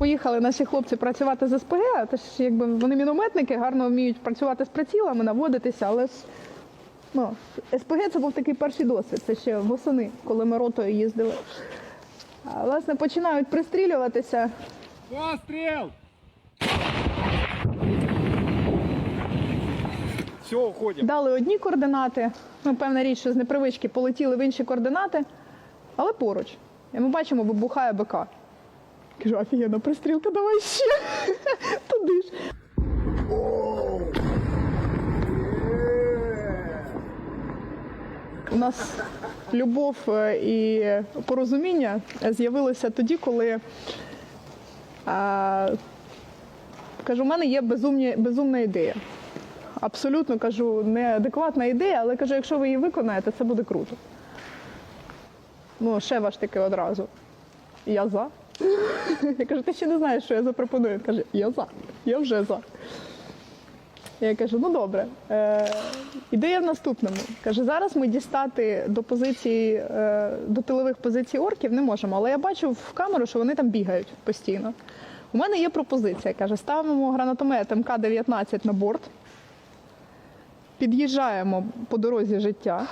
Поїхали наші хлопці працювати з СПГ, тож якби вони мінометники, гарно вміють працювати з прицілами, наводитися, але ж ну, СПГ це був такий перший досвід, це ще восени, коли ми ротою їздили. А, власне, починають пристрілюватися. Пострел! Все, уходим. Дали одні координати. Ну, певна річ, що з непривички полетіли в інші координати, але поруч. І ми бачимо, вибухає БК. Кажу, офігенна пристрілка, давай ще. Туди ж. У нас любов і порозуміння з'явилося тоді, коли а, кажу, у мене є безумні, безумна ідея. Абсолютно кажу, неадекватна ідея, але кажу, якщо ви її виконаєте, це буде круто. Ну, ще ваш таки одразу. Я за. Я кажу, ти ще не знаєш, що я запропоную. Він каже, я за, я вже за. Я кажу, ну добре. Е, ідея в наступному. Каже, зараз ми дістати до позиції, е, до тилових позицій орків не можемо, але я бачу в камеру, що вони там бігають постійно. У мене є пропозиція. Каже, ставимо гранатомет МК-19 на борт, під'їжджаємо по дорозі життя,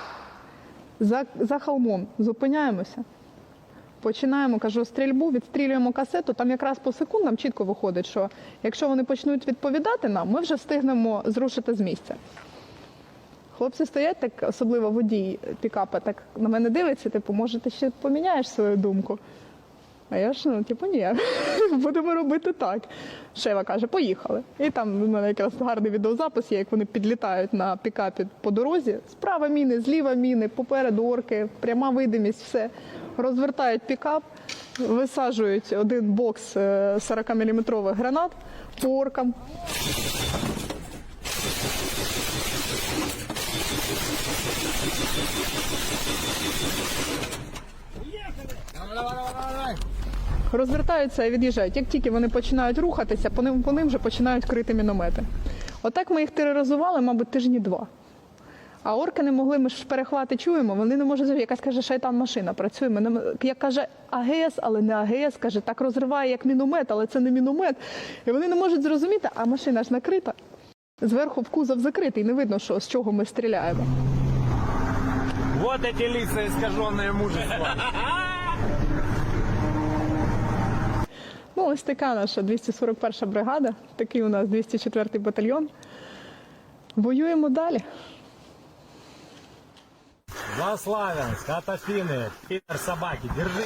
за, за холмом зупиняємося. Починаємо, кажу, стрільбу, відстрілюємо касету. Там якраз по секундам чітко виходить, що якщо вони почнуть відповідати нам, ми вже встигнемо зрушити з місця. Хлопці стоять так, особливо водій пікапа, так на мене дивиться, типу, може, ти ще поміняєш свою думку. А я ж, ну, типу, ні, будемо робити так. Шева каже, поїхали. І там у мене якраз гарний відеозапис є, як вони підлітають на пікапі по дорозі. Справа міни, зліва міни, попереду орки, пряма видимість, все. Розвертають пікап, висаджують один бокс 40-мм гранат по оркам. Розвертаються і від'їжджають. Як тільки вони починають рухатися, по ним, по ним вже починають крити міномети. Отак ми їх тероризували, мабуть, тижні два. А орки не могли, ми ж перехвати чуємо, вони не можуть зрозуміти. Якась каже, що й там машина працює. Ми не- Як каже АГС, але не АГС, каже, так розриває як міномет, але це не міномет. І вони не можуть зрозуміти, а машина ж накрита. Зверху в кузов закритий, не видно, що, з чого ми стріляємо. Вот эти лица искаженные мужества. Ну, ось така наша 241 бригада, такий у нас 204 батальйон. Воюємо далі. За Славянск, от Афины, Питер собаки, держи.